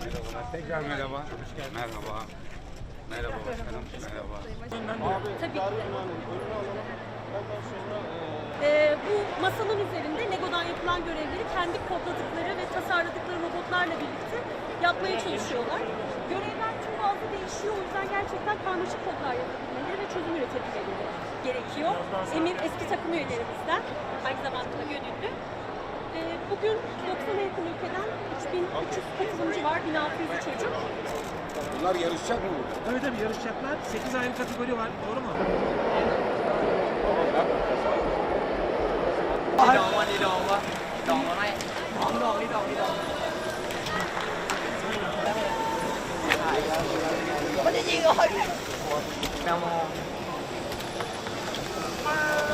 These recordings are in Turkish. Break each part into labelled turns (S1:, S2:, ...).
S1: Merhabalar. Tekrar merhaba. Merhaba. Merhaba başkanım. Merhaba.
S2: Tabii ki. Ee, bu masanın üzerinde Lego'dan yapılan görevleri kendi kodladıkları ve tasarladıkları robotlarla birlikte yapmaya çalışıyorlar. Görevler çok fazla değişiyor. O yüzden gerçekten karmaşık kodlar yapabilmeleri ve çözüm üretebilmeleri gerekiyor. Emir eski takım üyelerimizden. Aynı zamanda da gönüllü. Ee, bugün 90'a yakın ülkeden 3300 katılımcı var, 1600'ü çocuk.
S1: Bunlar yarışacak mı?
S3: Tabii tabii yarışacaklar. 8 ayrı kategori var. Doğru mu?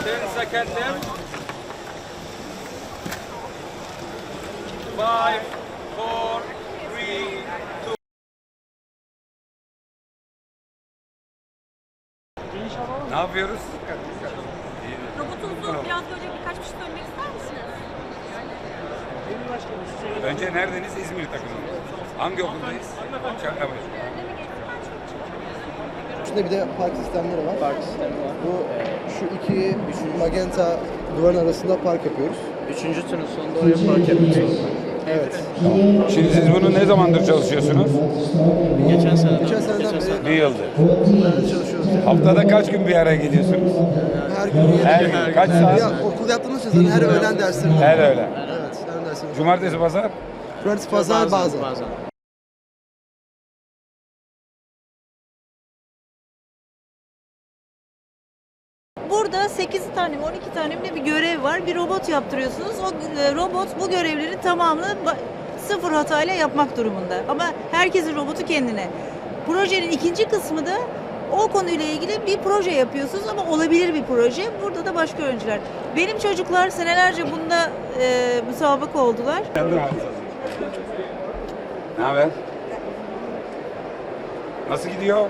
S1: Ten second left. Five, four, three, two. Ne yapıyoruz?
S2: Robotunuzu biraz böyle birkaç bir şey söylemek ister misiniz?
S1: Önce neredeniz? İzmir takımındayız. Hangi okuldayız? Şaka
S4: Üstünde bir de park sistemleri var. Park sistemi var. Bu şu iki magenta duvarın arasında park yapıyoruz.
S5: Üçüncü tünün sonunda oraya park yapıyoruz.
S4: Evet.
S1: Şimdi siz bunu ne zamandır çalışıyorsunuz?
S5: Geçen sene
S4: Geçen seneden beri
S1: Bir yıldır.
S4: çalışıyoruz.
S1: Haftada kaç gün bir araya geliyorsunuz?
S4: Her gün
S1: Her gün. Kaç saat?
S4: Ya, okul yaptığımız için zaten her öğlen derslerimiz var.
S1: Her öğlen.
S4: Evet, her öğlen derslerimiz var.
S1: Cumartesi, pazar?
S4: Cumartesi, pazar bazen.
S5: bazen.
S6: Burada 8 tane mi 12 tane mi bir görev var. Bir robot yaptırıyorsunuz. O e, robot bu görevlerin tamamını sıfır hatayla yapmak durumunda. Ama herkesin robotu kendine. Projenin ikinci kısmı da o konuyla ilgili bir proje yapıyorsunuz ama olabilir bir proje. Burada da başka öğrenciler. Benim çocuklar senelerce bunda e, müsabaka oldular.
S1: Ne haber? Nasıl gidiyor?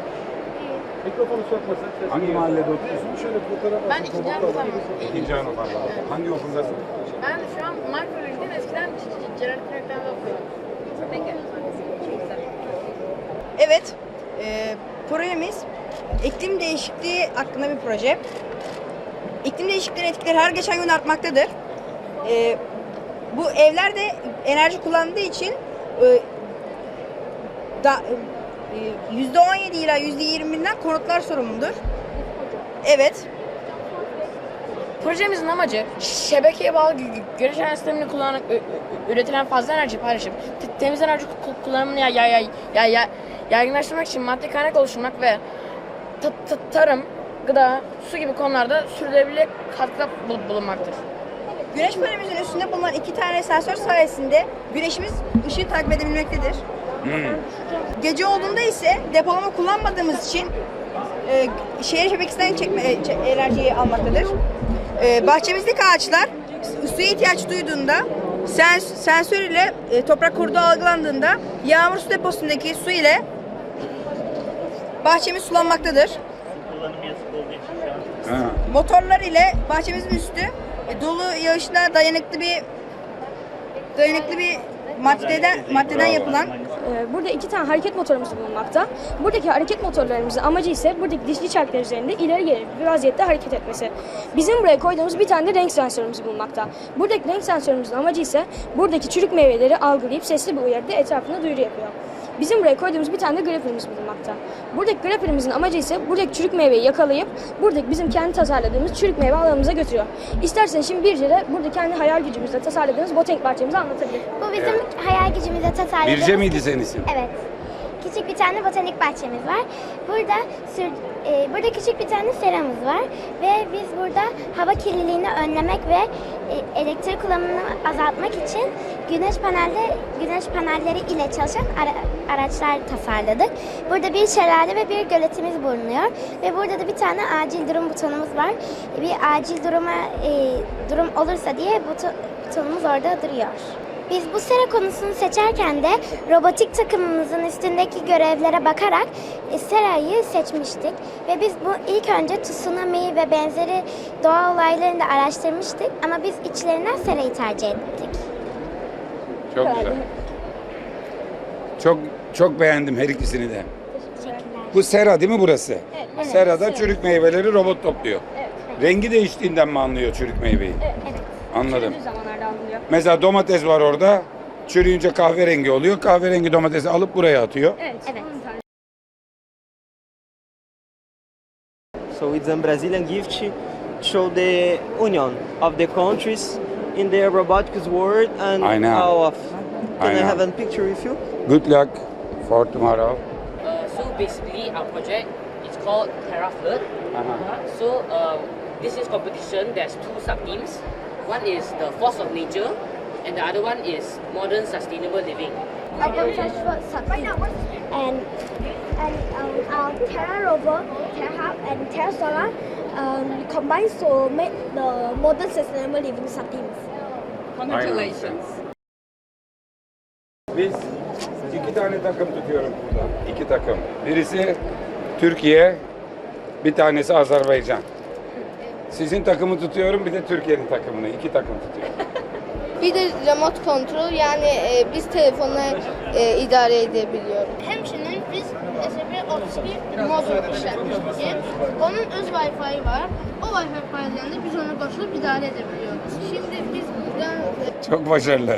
S1: Hangi mahallede oturuyorsun?
S7: Ben ikinci anlatamam.
S1: İkinci Anadolu'da. Hangi okuldasın?
S7: Ben şu an Marmara'dayım. Eskiden Ceren Traktör'de okuyordum. Peki.
S8: Evet, e, projemiz iklim değişikliği hakkında bir proje. İklim değişikliğinin etkileri her geçen gün artmaktadır. E, bu evler de enerji kullandığı için e, da, %17 ila %20'den konutlar sorumludur. Evet,
S7: Projemizin amacı şebekeye bağlı gü- gü- güneş enerji sistemini kullanarak üretilen fazla enerji paylaşıp te- temiz enerji ku- kullanımını ya, ya, ya, ya, ya, yaygınlaştırmak için maddi kaynak oluşturmak ve ta- ta- tarım, gıda, su gibi konularda sürdürülebilir katkıda bul- bulunmaktır.
S8: güneş panelimizin üstünde bulunan iki tane sensör sayesinde güneşimiz ışığı takip edebilmektedir. Gece olduğunda ise depolama kullanmadığımız için e, şehir şebekesinden çekme, e, enerjiyi almaktadır. E, bahçemizdeki ağaçlar suya ihtiyaç duyduğunda sens, sensör ile e, toprak kurduğu algılandığında yağmur su deposundaki su ile bahçemiz sulanmaktadır. Motorlar ile bahçemizin üstü e, dolu yağışına dayanıklı bir dayanıklı bir maddeden maddeden yapılan
S9: Burada iki tane hareket motorumuz bulunmakta. Buradaki hareket motorlarımızın amacı ise buradaki dişli çarklar üzerinde ileri geri bir vaziyette hareket etmesi. Bizim buraya koyduğumuz bir tane de renk sensörümüz bulunmakta. Buradaki renk sensörümüzün amacı ise buradaki çürük meyveleri algılayıp sesli bir uyarıda etrafına duyuru yapıyor. Bizim buraya koyduğumuz bir tane de graferimiz bulunmakta. Buradaki graferimizin amacı ise buradaki çürük meyveyi yakalayıp buradaki bizim kendi tasarladığımız çürük meyve alanımıza götürüyor. İsterseniz şimdi Birce de burada kendi hayal gücümüzle tasarladığımız botanik bahçemizi anlatabilir.
S10: Bu bizim hayal gücümüzle tasarladığımız...
S1: Birce miydi senin isim?
S10: Evet. Küçük bir tane botanik bahçemiz var. Burada sür, e, burada küçük bir tane seramız var ve biz burada hava kirliliğini önlemek ve e, elektrik kullanımını azaltmak için güneş panelde güneş panelleri ile çalışan ara- araçlar tasarladık. Burada bir şelale ve bir göletimiz bulunuyor ve burada da bir tane acil durum butonumuz var. Bir acil duruma e, durum olursa diye buto- butonumuz orada duruyor. Biz bu sera konusunu seçerken de robotik takımımızın üstündeki görevlere bakarak e, serayı seçmiştik. Ve biz bu ilk önce tsunami ve benzeri doğa olaylarını da araştırmıştık. Ama biz içlerinden serayı tercih ettik.
S1: Çok güzel. Çok çok beğendim her ikisini de. Bu sera değil mi burası?
S11: Evet.
S1: Serada
S11: Evet.
S1: çürük meyveleri robot topluyor.
S11: Evet.
S1: Rengi değiştiğinden mi anlıyor çürük meyveyi?
S11: Evet.
S1: Anladım.
S12: Çürüdüğü zamanlarda alınıyor.
S1: Mesela domates var orada. Çürüyünce kahverengi oluyor. Kahverengi domatesi alıp buraya atıyor.
S12: Evet.
S11: Evet.
S12: onun.
S5: So it's a Brazilian gift show the union of the countries in the robotics world and
S1: I know.
S5: how of can
S1: I
S5: I,
S1: know.
S5: have a picture with you?
S1: Good luck for tomorrow.
S13: Uh, so basically, our project is called TerraFlirt.
S1: Uh-huh.
S13: So uh, this is competition. There's two sub teams. One is the force of nature, and the other one is modern sustainable living.
S11: And and um, our Terra rover, Terra Hub, and Terra Solar um, combined to make the modern sustainable living sub-teams.
S1: Congratulations. Biz iki tane takım tutuyorum burada. İki takım. Birisi Türkiye, bir tanesi Azerbaycan. Sizin takımı tutuyorum, bir de Türkiye'nin takımını. İki takım tutuyorum.
S14: Bir de remote control yani e, biz telefonla e, idare edebiliyoruz.
S11: Hemşinin biz SB31 modül işletmiştik. Onun öz Wi-Fi var. O Wi-Fi sayesinde biz ona koşulup idare edebiliyoruz. Şimdi biz buradan
S1: Çok başarılı.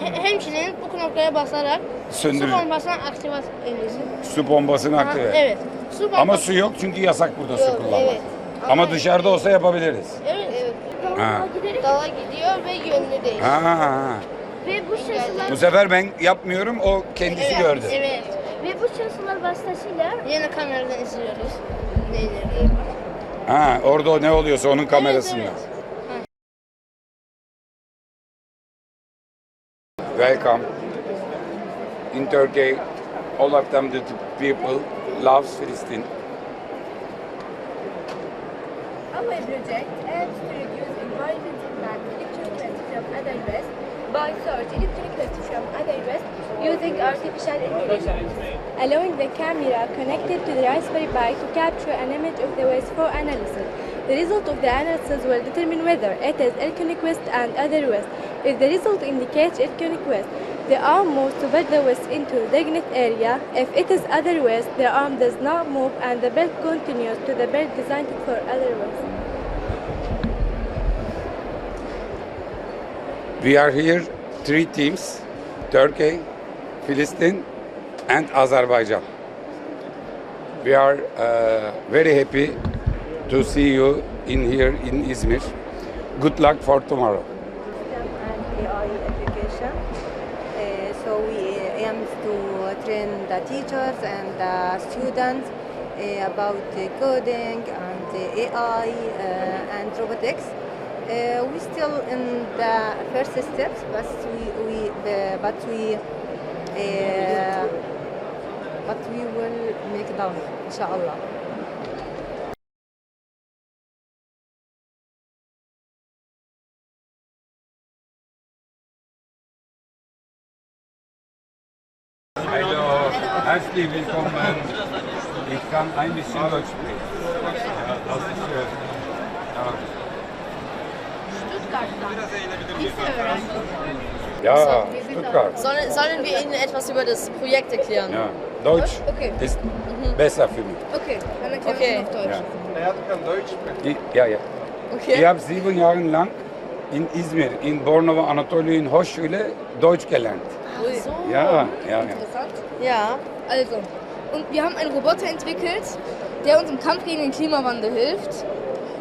S11: he- hemşinin bu knoppaya basarak
S1: Söndürün.
S11: su pompasını aktive ediyoruz.
S1: Su bombasını aktive.
S11: Evet. Su pompası.
S1: Ama su yok çünkü yasak burada su kullanmak.
S14: evet.
S1: Ama dışarıda olsa yapabiliriz.
S11: Evet.
S14: Evet.
S1: Ha.
S14: Dala gidiyor ve yönünü değiştiriyor.
S1: Ha, ha, ha.
S11: Ve bu şaşılar
S1: Bu sefer ben yapmıyorum, o kendisi gördü.
S11: Evet. Ve bu şaşılar vasıtasıyla yine kameradan izliyoruz. Neyleri?
S1: Ha, orada o ne oluyorsa onun kamerasında.
S11: Evet,
S1: Welcome. In Turkey, all of them, the people loves Filistin.
S14: Our project aims to reduce environmental and electrical waste from other waste by search electric waste from other waste using artificial intelligence.
S12: allowing the camera connected to the Raspberry Pi to capture an image of the waste for analysis. The result of the analysis will determine whether it is volcanic waste and other West. If the result indicates volcanic waste, the arm moves to the West into the designated area. If it is other waste, the arm does not move and the belt continues to the belt designed for other West.
S1: We are here, three teams, Turkey, Filistin, and Azerbaijan. We are uh, very happy to see you in here in Izmir. Good luck for tomorrow.
S6: and AI education. So we aim to train the teachers and the students uh, about uh, coding and AI uh, and robotics. Uh, we still in the first steps, but we, we uh, but we but we will make done, inshallah.
S1: Herzlich willkommen. Ich kann ein bisschen Deutsch sprechen. Ja, das ist schön. Ja, Stuttgart.
S7: Sollen, sollen wir Ihnen etwas über das Projekt erklären?
S1: Ja, Deutsch
S14: Okay.
S1: ist besser für mich.
S14: Okay, dann erklären
S7: Okay.
S14: wir auf Deutsch.
S1: Ja. Ich, ja, ja.
S7: Okay.
S1: Ich habe sieben Jahre lang in Izmir, in Bornova Anatolien Hochschule Deutsch gelernt. Ja, ja, ja.
S7: Ja.
S14: Also, und wir haben einen Roboter entwickelt, der uns im Kampf gegen den Klimawandel hilft,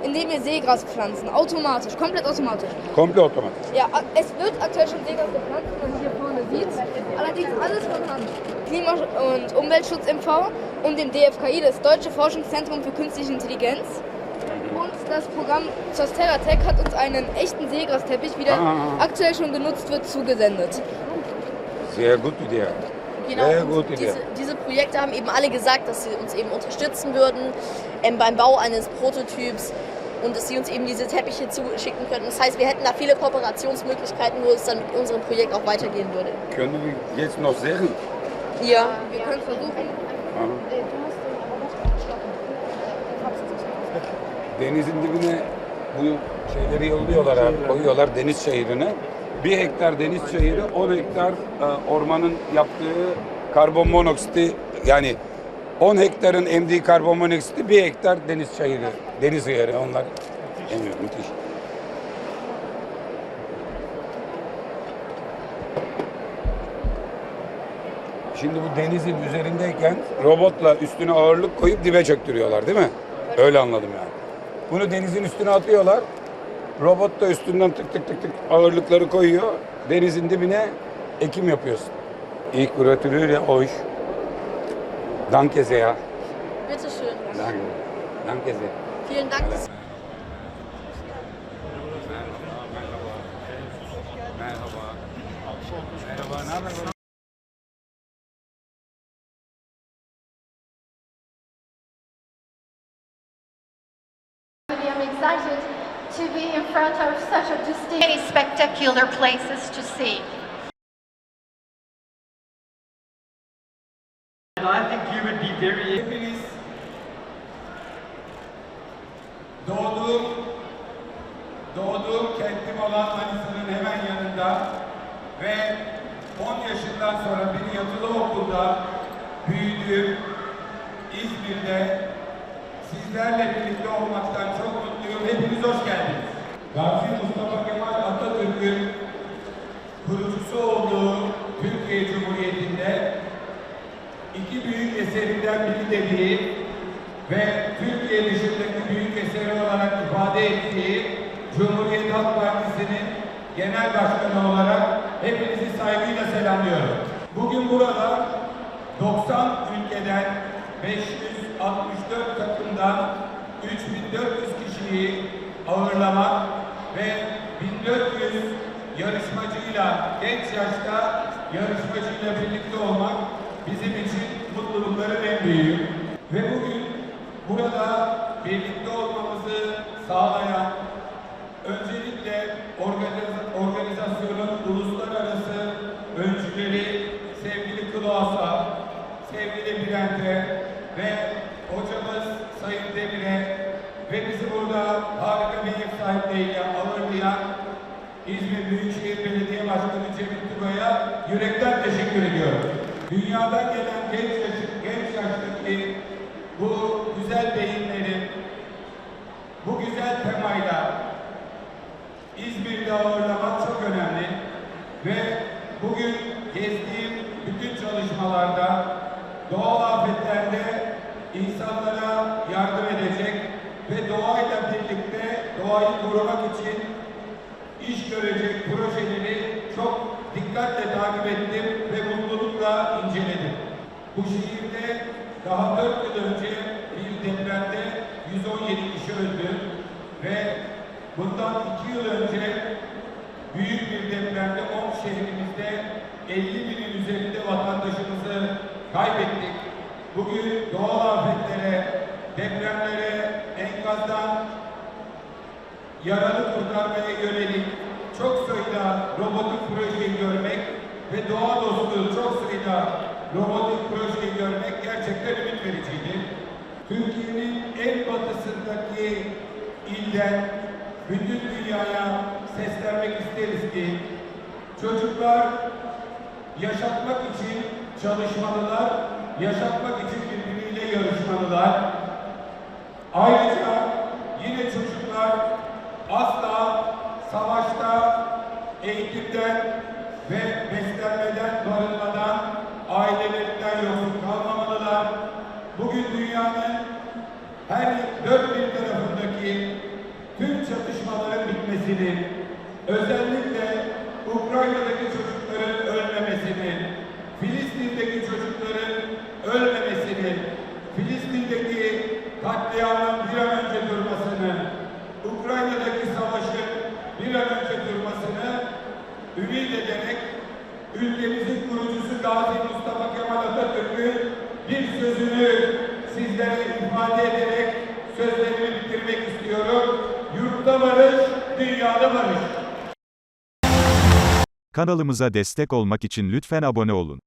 S14: indem wir Seegras pflanzen. Automatisch, komplett automatisch.
S1: Komplett automatisch.
S14: Ja, es wird aktuell schon Seegras gepflanzt, wie man hier vorne sieht. Allerdings alles von Hand. Klima- und Umweltschutz MV und dem DFKI, das Deutsche Forschungszentrum für Künstliche Intelligenz. Das Programm Zostera Tech hat uns einen echten Seegrasteppich, wie der
S1: Ah.
S14: aktuell schon genutzt wird, zugesendet.
S1: Sehr gute Idee.
S7: Genau,
S1: Sehr gute Idee.
S7: diese, diese Projekte haben eben alle gesagt, dass sie uns eben unterstützen würden ähm, beim Bau eines Prototyps und dass sie uns eben diese Teppiche zuschicken könnten. Das heißt, wir hätten da viele Kooperationsmöglichkeiten, wo es dann mit unserem Projekt auch weitergehen würde.
S1: Können wir jetzt noch sehen?
S7: Ja.
S14: Wir können versuchen.
S1: Aha. Denizin dibine bu şeyleri yolluyorlar abi, koyuyorlar deniz şehrine. bir hektar deniz çayırı 10 hektar e, ormanın yaptığı karbon monoksiti yani 10 hektarın emdiği karbon monoksiti bir hektar deniz çayırı, deniz hıyarı onlar emiyor. Müthiş. Şimdi bu denizin üzerindeyken robotla üstüne ağırlık koyup dibe çöktürüyorlar değil mi? Öyle anladım yani. Bunu denizin üstüne atıyorlar. Robot da üstünden tık tık tık tık ağırlıkları koyuyor. Denizin dibine ekim yapıyorsun. Ich gratuliere euch. Danke sehr.
S2: Bitte schön.
S1: Danke. Danke sehr.
S2: Vielen Dank.
S1: Merhaba. Merhaba. Ne haber?
S15: I'm excited to be in front of such a distinct, many spectacular places to see.
S16: I think you would be very
S1: Hepiniz doğduğum, doğduğum kentim olan Manisa'nın hemen yanında ve 10 yaşından sonra bir yatılı okulda büyüdüğüm İzmir'de sizlerle birlikte olmaktan çok mutluyum. Hepiniz hoş geldiniz. Gazi Mustafa Kemal Atatürk'ün kurucusu olduğu Türkiye Cumhuriyeti'nde iki büyük eserinden biri dediği ve Türkiye dışındaki büyük eseri olarak ifade ettiği Cumhuriyet Halk Partisi'nin genel başkanı olarak hepinizi saygıyla selamlıyorum. Bugün burada 90 ülkeden 564 takımdan 3400 kişiyi ağırlamak ve 1400 yarışmacıyla genç yaşta yarışmacıyla birlikte olmak bizim için mutlulukların en büyüğü. Ve bugün burada birlikte olmamızı sağlayan öncelikle organiz- organizasyonun uluslararası öncüleri sevgili Kloasa, sevgili Bülent'e ve hocamız Sayın Demir'e ve bizi burada harika bir ev sahipliğiyle ağırlayan İzmir Büyükşehir Belediye Başkanı Cemil Tugay'a yürekten teşekkür ediyorum. Dünyadan gelen genç, yaşı, genç yaştaki bu güzel beyinlerin bu güzel temayla İzmir'de ağırlamak çok önemli ve bugün gezdiğim bütün çalışmalarda doğal afetlerde insanlara yardım edecek ve doğayla birlikte doğayı korumak için iş görecek projeleri çok dikkatle takip ettim ve mutlulukla inceledim. Bu şehirde daha 4 yıl önce bir depremde 117 kişi öldü ve bundan 2 yıl önce büyük bir depremde 10 şehrimizde 50 binin üzerinde vatandaşımızı kaybettik. Bugün doğal afetlere, depremlere, enkazdan yaralı kurtarmaya yönelik çok sayıda robotik projeyi görmek ve doğa dostu çok sayıda robotik projeyi görmek gerçekten ümit vericiydi. Türkiye'nin en batısındaki ilden bütün dünyaya seslenmek isteriz ki çocuklar yaşatmak için çalışmalılar, yaşatmak için birbiriyle yarışmalılar. Ayrıca yine çocuklar asla savaşta, eğitimden ve beslenmeden, barınmadan, ailelerinden yoksun kalmamalılar. Bugün dünyanın her dört bir tarafındaki tüm çatışmaların bitmesini, özellikle Ukrayna'daki çocukların ölmemesini, Filistin'deki çocukların ölmemesini, Filistin'deki katliamın bir an önce durmasını, Ukrayna'daki savaşın bir an önce durmasını ümit ederek ülkemizin kurucusu Gazi Mustafa Kemal Atatürk'ün bir sözünü sizlere ifade ederek sözlerimi bitirmek istiyorum. Yurtta barış, dünyada barış.
S17: Kanalımıza destek olmak için lütfen abone olun.